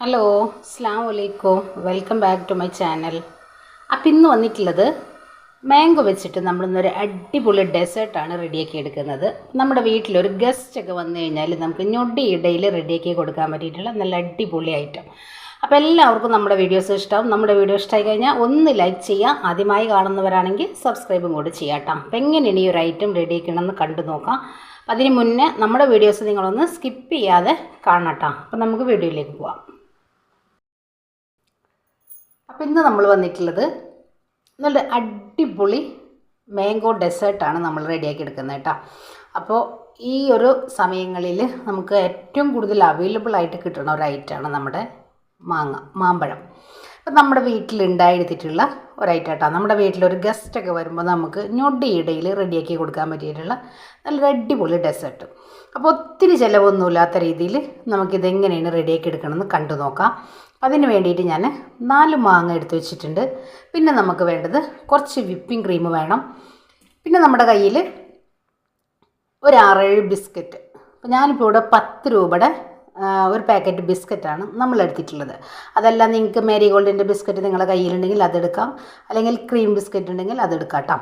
Hello അസ്ലാം വലൈക്കും welcome back to my channel. അപ്പം ഇന്ന് വന്നിട്ടുള്ളത് മാംഗോ വെച്ചിട്ട് നമ്മളിന്നൊരു അടിപൊളി ഡെസേർട്ടാണ് റെഡിയാക്കി എടുക്കുന്നത്. നമ്മുടെ വീട്ടിലൊരു ഗസ്റ്റ് ഒക്കെ വന്നു കഴിഞ്ഞാൽ നമുക്ക് ഞൊടിയിടയിൽ റെഡിയാക്കി കൊടുക്കാൻ പറ്റിയിട്ടുള്ള നല്ല അടിപൊളി ഐറ്റം. അപ്പോൾ എല്ലാവർക്കും നമ്മുടെ വീഡിയോസ് ഇഷ്ടമാവും നമ്മുടെ വീഡിയോ ഇഷ്ടമായി കഴിഞ്ഞാൽ ഒന്ന് ലൈക്ക് ചെയ്യുക. ആദ്യമായി കാണുന്നവരാണെങ്കിൽ സബ്സ്ക്രൈബും കൂടി ചെയ്യാം കേട്ടോ. അപ്പം എങ്ങനെയാണ് ഈ ഒരു ഐറ്റം റെഡിയാക്കണമെന്ന് കണ്ടു നോക്കാം. അതിന് മുന്നേ നമ്മുടെ വീഡിയോസ് നിങ്ങളൊന്ന് സ്കിപ്പ് ചെയ്യാതെ കാണണം കേട്ടോ. അപ്പം നമുക്ക് വീഡിയോയിലേക്ക് പോവാം. അപ്പോൾ ഇന്ന് നമ്മൾ വന്നിട്ടുള്ളത് നല്ല അടിപൊളി മാംഗോ ഡെസേർട്ടാണ് നമ്മൾ റെഡിയാക്കി എടുക്കുന്നത് കേട്ടോ. അപ്പോൾ ഈ ഒരു സമയങ്ങളിൽ നമുക്ക് ഏറ്റവും കൂടുതൽ അവൈലബിൾ ആയിട്ട് കിട്ടുന്ന ഒരു ഐറ്റമാണ് നമ്മുടെ മാങ്ങ മാമ്പഴം. അപ്പം നമ്മുടെ വീട്ടിൽ വീട്ടിലുണ്ടായിരുത്തിട്ടുള്ള ഒരു ഐറ്റം കേട്ടോ നമ്മുടെ വീട്ടിലൊരു ഗസ്റ്റൊക്കെ വരുമ്പോൾ നമുക്ക് ഞൊടിയിടയിൽ റെഡിയാക്കി കൊടുക്കാൻ പറ്റിയിട്ടുള്ള നല്ല അടിപൊളി ഡെസേർട്ട് അപ്പോൾ ഒത്തിരി ചിലവൊന്നുമില്ലാത്ത രീതിയിൽ നമുക്കിതെങ്ങനെയാണ് റെഡിയാക്കി എടുക്കണമെന്ന് കണ്ടു നോക്കാം. അതിന് വേണ്ടിയിട്ട് ഞാൻ നാല് മാങ്ങ എടുത്തു വെച്ചിട്ടുണ്ട്. പിന്നെ നമുക്ക് വേണ്ടത് കുറച്ച് വിപ്പിംഗ് ക്രീം വേണം. പിന്നെ നമ്മുടെ കയ്യിൽ ഒരു ആറേഴ് ബിസ്ക്കറ്റ്. അപ്പോൾ ഞാനിപ്പോൾ ഇവിടെ പത്ത് രൂപയുടെ ഒരു പാക്കറ്റ് ബിസ്ക്കറ്റാണ് നമ്മൾ എടുത്തിട്ടുള്ളത്. അതല്ല നിങ്ങൾക്ക് മേരി ഗോൾഡിന്റെ ബിസ്ക്കറ്റ് നിങ്ങളുടെ കയ്യിലുണ്ടെങ്കിൽ അതെടുക്കാം അല്ലെങ്കിൽ ക്രീം ബിസ്ക്കറ്റ് ഉണ്ടെങ്കിൽ അതെടുക്കാം കേട്ടോ.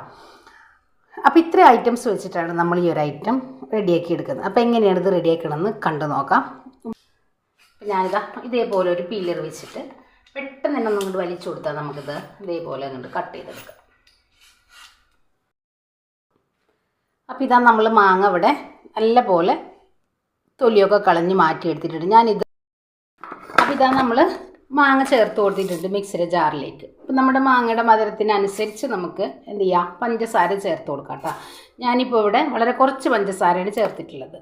അപ്പോൾ ഇത്ര ഐറ്റംസ് വെച്ചിട്ടാണ് നമ്മൾ ഈ ഒരു ഐറ്റം റെഡിയാക്കി എടുക്കുന്നത്. അപ്പോൾ എങ്ങനെയാണ് ഇത് റെഡിയാക്കണമെന്ന് കണ്ടു നോക്കാം. അപ്പം ഞാനിതാ ഇതേപോലെ ഒരു പീലർ വെച്ചിട്ട് പെട്ടെന്ന് തന്നെ ഒന്നുകൊണ്ട് വലിച്ചു കൊടുത്താൽ നമുക്കിത് ഇതേപോലെ അങ്ങോട്ട് കട്ട് ചെയ്തെടുക്കാം. അപ്പോൾ ഇതാ നമ്മൾ മാങ്ങ ഇവിടെ നല്ല പോലെ തൊലിയൊക്കെ കളഞ്ഞ് മാറ്റി എടുത്തിട്ടുണ്ട് ഞാനിത് അപ്പോൾ ഇതാ നമ്മൾ മാങ്ങ ചേർത്ത് കൊടുത്തിട്ടുണ്ട് മിക്സിയുടെ ജാറിലേക്ക്. അപ്പം നമ്മുടെ മാങ്ങയുടെ മധുരത്തിനനുസരിച്ച് നമുക്ക് എന്ത് ചെയ്യാം? പഞ്ചസാര ചേർത്ത് കൊടുക്കാം കേട്ടോ. ഞാനിപ്പോൾ ഇവിടെ വളരെ കുറച്ച് പഞ്ചസാരയാണ് ചേർത്തിട്ടുള്ളത്.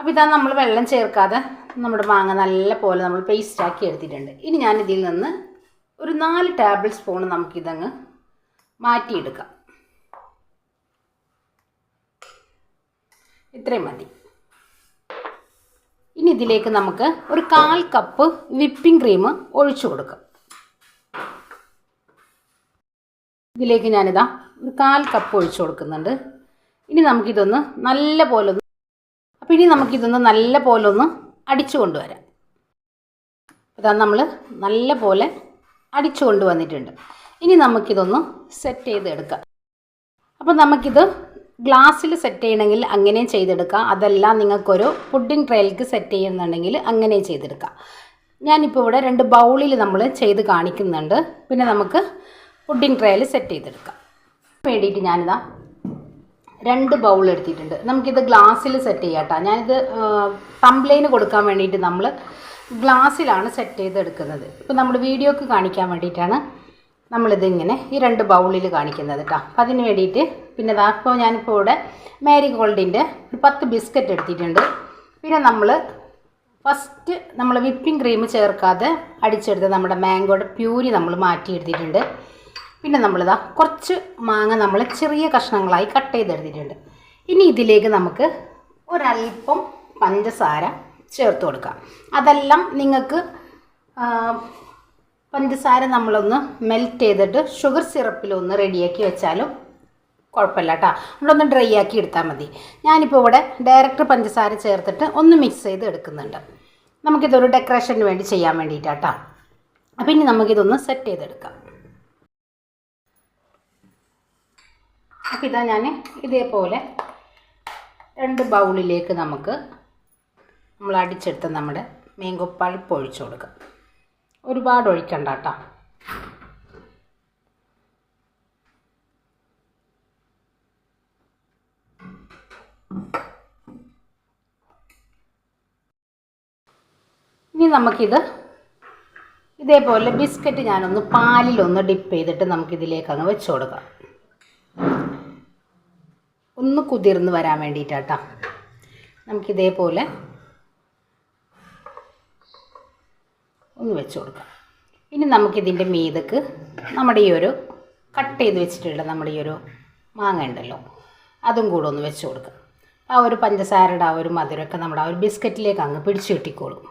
അപ്പോൾ ഇതാ നമ്മൾ വെള്ളം ചേർക്കാതെ നമ്മുടെ മാങ്ങ നല്ല പോലെ നമ്മൾ പേസ്റ്റാക്കി എടുത്തിട്ടുണ്ട്. ഇനി ഞാൻ ഇതിൽ നിന്ന് ഒരു നാല് ടേബിൾ സ്പൂൺ നമുക്കിതങ്ങ് മാറ്റിയെടുക്കാം. ഇത്രയും മതി. ഇനി ഇതിലേക്ക് നമുക്ക് ഒരു കാൽ കപ്പ് വിപ്പിംഗ് ക്രീം ഒഴിച്ചു കൊടുക്കാം. ഇതിലേക്ക് ഞാനിതാ ഒരു കാൽ കപ്പ് ഒഴിച്ചു കൊടുക്കുന്നുണ്ട്. ഇനി നമുക്കിതൊന്ന് നല്ല പോലെ അപ്പോൾ ഇനി നമുക്കിതൊന്ന് നല്ല പോലെ ഒന്ന് അടിച്ചു കൊണ്ടുവരാം. ഇതാ നമ്മൾ നല്ല പോലെ അടിച്ചു കൊണ്ടുവന്നിട്ടുണ്ട്. ഇനി നമുക്കിതൊന്ന് സെറ്റ് ചെയ്തെടുക്കാം. അപ്പോൾ നമുക്കിത് ഗ്ലാസ്സിൽ സെറ്റ് ചെയ്യണമെങ്കിൽ അങ്ങനെയും ചെയ്തെടുക്കാം. അതല്ല നിങ്ങൾക്കൊരു പുഡിംഗ് ട്രയലിക്ക് സെറ്റ് ചെയ്യുന്നുണ്ടെങ്കിൽ അങ്ങനെയും ചെയ്തെടുക്കാം. ഞാനിപ്പോൾ ഇവിടെ രണ്ട് ബൗളിൽ നമ്മൾ ചെയ്ത് കാണിക്കുന്നുണ്ട്. പിന്നെ നമുക്ക് പുഡിംഗ് ട്രയൽ സെറ്റ് ചെയ്തെടുക്കാം. വേണ്ടിയിട്ട് ഞാനിതാ രണ്ട് ബൗൾ എടുത്തിട്ടുണ്ട്. നമുക്കിത് ഗ്ലാസ്സിൽ സെറ്റ് ചെയ്യാം കേട്ടോ ഞാനിത് തംബ്ലൈന് കൊടുക്കാൻ വേണ്ടിയിട്ട് നമ്മൾ ഗ്ലാസ്സിലാണ് സെറ്റ് ചെയ്തെടുക്കുന്നത്. ഇപ്പോൾ നമ്മൾ വീഡിയോക്ക് കാണിക്കാൻ വേണ്ടിയിട്ടാണ് നമ്മളിതിങ്ങനെ ഈ രണ്ട് ബൗളിൽ കാണിക്കുന്നത് കേട്ടോ അപ്പം അതിന് വേണ്ടിയിട്ട് പിന്നെ അപ്പോൾ ഞാനിപ്പോൾ ഇവിടെ മേരി ഗോൾഡിന്റെ ഒരു പത്ത് ബിസ്ക്കറ്റ് എടുത്തിട്ടുണ്ട്. പിന്നെ നമ്മൾ ഫസ്റ്റ് നമ്മൾ വിപ്പിംഗ് ക്രീം ചേർക്കാതെ അടിച്ചെടുത്ത് നമ്മുടെ മാംഗോയുടെ പ്യൂരി നമ്മൾ മാറ്റിയെടുത്തിട്ടുണ്ട്. പിന്നെ നമ്മളിതാ കുറച്ച് മാങ്ങ നമ്മൾ ചെറിയ കഷ്ണങ്ങളായി കട്ട് ചെയ്തെടുത്തിട്ടുണ്ട്. ഇനി ഇതിലേക്ക് നമുക്ക് ഒരല്പം പഞ്ചസാര ചേർത്ത് കൊടുക്കാം. അതെല്ലാം നിങ്ങൾക്ക് പഞ്ചസാര നമ്മളൊന്ന് മെൽറ്റ് ചെയ്തിട്ട് ഷുഗർ സിറപ്പിലൊന്ന് റെഡിയാക്കി വെച്ചാലും കുഴപ്പമില്ല കേട്ടോ നമ്മളൊന്ന് ഡ്രൈ ആക്കി എടുത്താൽ മതി. ഞാനിപ്പോൾ ഇവിടെ ഡയറക്റ്റ് പഞ്ചസാര ചേർത്തിട്ട് ഒന്ന് മിക്സ് ചെയ്ത് എടുക്കുന്നുണ്ട്. നമുക്കിതൊരു ഡെക്കറേഷന് വേണ്ടി ചെയ്യാൻ വേണ്ടിയിട്ടാട്ടോ അപ്പം ഇനി നമുക്കിതൊന്ന് സെറ്റ് ചെയ്തെടുക്കാം. അപ്പം ഇതാ ഞാൻ ഇതേപോലെ രണ്ട് ബൗളിലേക്ക് നമുക്ക് നമ്മൾ അടിച്ചെടുത്ത നമ്മുടെ മാംഗോ പഴുപ്പ് ഒഴിച്ചു കൊടുക്കാം. ഒരുപാട് ഒഴിക്കണ്ട കേട്ടോ. ഇനി നമുക്കിത് ഇതേപോലെ ബിസ്ക്കറ്റ് ഞാനൊന്ന് പാലിലൊന്ന് ഡിപ്പ് ചെയ്തിട്ട് നമുക്കിതിലേക്കങ്ങ് വെച്ച് കൊടുക്കാം. ഒന്ന് കുതിർന്ന് വരാൻ വേണ്ടിയിട്ടാട്ടോ. നമുക്കിതേപോലെ ഒന്ന് വെച്ച് കൊടുക്കാം. ഇനി നമുക്കിതിന്റെ മീതക്ക് നമ്മുടെ ഈ ഒരു കട്ട് ചെയ്ത് വെച്ചിട്ടുള്ള നമ്മുടെ ഈ ഒരു മാങ്ങ ഉണ്ടല്ലോ അതും കൂടെ ഒന്ന് വെച്ച് കൊടുക്കാം. ആ ഒരു പഞ്ചസാരയുടെ ആ ഒരു മധുരമൊക്കെ നമ്മുടെ ആ ഒരു ബിസ്ക്കറ്റിലേക്ക് അങ്ങ് പിടിച്ചു കിട്ടിക്കോളും.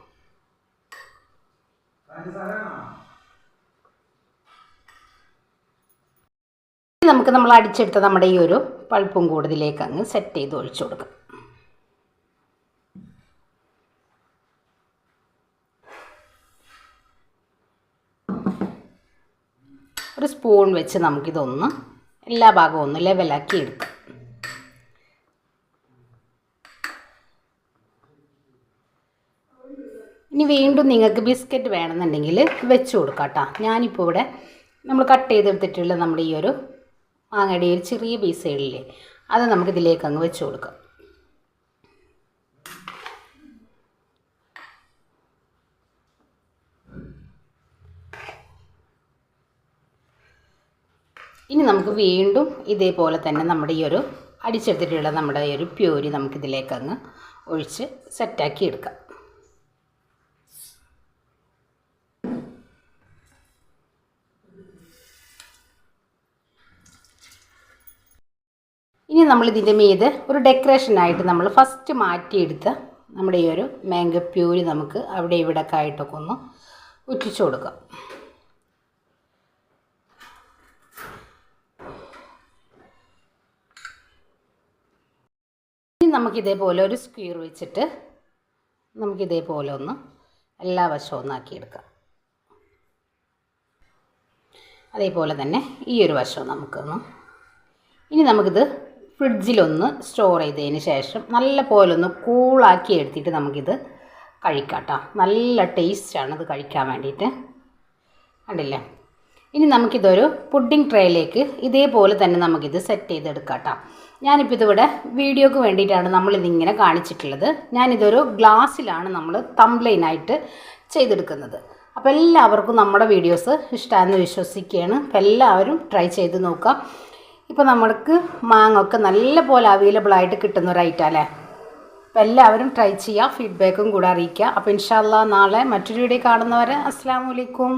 നമുക്ക് നമ്മൾ അടിച്ചെടുത്ത നമ്മുടെ ഈ ഒരു പൾപ്പും കൂടുതലേക്ക് അങ്ങ് സെറ്റ് ചെയ്ത് ഒഴിച്ചു കൊടുക്കാം. ഒരു സ്പൂൺ വെച്ച് നമുക്കിതൊന്ന് എല്ലാ ഭാഗവും ഒന്ന് ലെവലാക്കി എടുക്കാം. ഇനി വീണ്ടും നിങ്ങൾക്ക് ബിസ്ക്കറ്റ് വേണമെന്നുണ്ടെങ്കിൽ വെച്ച് കൊടുക്കാം കേട്ടോ. ഞാനിപ്പോൾ ഇവിടെ നമ്മൾ കട്ട് ചെയ്തെടുത്തിട്ടുള്ള നമ്മുടെ ഈ ഒരു മാങ്ങയുടെ ഒരു ചെറിയ പീസുകളില്ലേ അത് നമുക്ക് ഇതിലേക്ക് അങ്ങ് വെച്ച് കൊടുക്കാം. ഇനി നമുക്ക് വീണ്ടും ഇതേപോലെ തന്നെ നമ്മുടെ ഈ ഒരു അടിച്ചെടുത്തിട്ടുള്ള നമ്മുടെ ഈ ഒരു പ്യൂരി നമുക്കിതിലേക്ക് അങ്ങ് ഒഴിച്ച് സെറ്റാക്കി എടുക്കാം ഇനി നമ്മൾ ഇതിന്റെ മീത് ഒരു ഡെക്കറേഷനായിട്ട് നമ്മൾ ഫസ്റ്റ് മാറ്റിയെടുത്ത് നമ്മുടെ ഈ ഒരു മാംഗോ പ്യൂരി നമുക്ക് അവിടെ ഇവിടെ ആയിട്ടൊക്കെ ഒന്ന് ഉറ്റിച്ചു കൊടുക്കാം. നമുക്കിതേപോലെ ഒരു സ്ക്വയർ വെച്ചിട്ട് നമുക്കിതേപോലെ ഒന്ന് എല്ലാ വശവും ഒന്നാക്കിയെടുക്കാം. അതേപോലെ തന്നെ ഈ ഒരു വശവും നമുക്കൊന്ന് ഇനി നമുക്കിത് ഫ്രിഡ്ജിലൊന്ന് സ്റ്റോർ ചെയ്തതിന് ശേഷം നല്ല പോലെ ഒന്ന് കൂളാക്കി എടുത്തിട്ട് നമുക്കിത് കഴിക്കാം കേട്ടോ നല്ല ടേസ്റ്റാണ് ഇത് കഴിക്കാൻ വേണ്ടിയിട്ട്. കണ്ടില്ലേ? ഇനി നമുക്കിതൊരു പുഡിംഗ് ട്രേയിലേക്ക് ഇതേപോലെ തന്നെ നമുക്കിത് സെറ്റ് ചെയ്തെടുക്കാം കേട്ടോ ഞാനിപ്പോൾ ഇതിവിടെ വീഡിയോക്ക് വേണ്ടിയിട്ടാണ് നമ്മളിതിങ്ങനെ കാണിച്ചിട്ടുള്ളത്. ഞാനിതൊരു ഗ്ലാസ്സിലാണ് നമ്മൾ തംബ്ലൈനായിട്ട് ചെയ്തെടുക്കുന്നത്. അപ്പോൾ എല്ലാവർക്കും നമ്മുടെ വീഡിയോസ് ഇഷ്ടമാണെന്ന് വിശ്വസിക്കുകയാണ്. അപ്പോൾ എല്ലാവരും ട്രൈ ചെയ്ത് നോക്കാം ഇപ്പോൾ നമ്മൾക്ക് മാങ്ങൊക്കെ നല്ല പോലെ അവൈലബിൾ ആയിട്ട് കിട്ടുന്ന ഒരു ഐറ്റം അല്ലേ? അപ്പോൾ എല്ലാവരും ട്രൈ ചെയ്യുക ഫീഡ്ബാക്കും കൂടെ അറിയിക്കുക അപ്പോൾ ഇൻഷാല്ല നാളെ മറ്റൊരു വീഡിയോ കാണുന്നവരെ അസ്സാം വലൈക്കും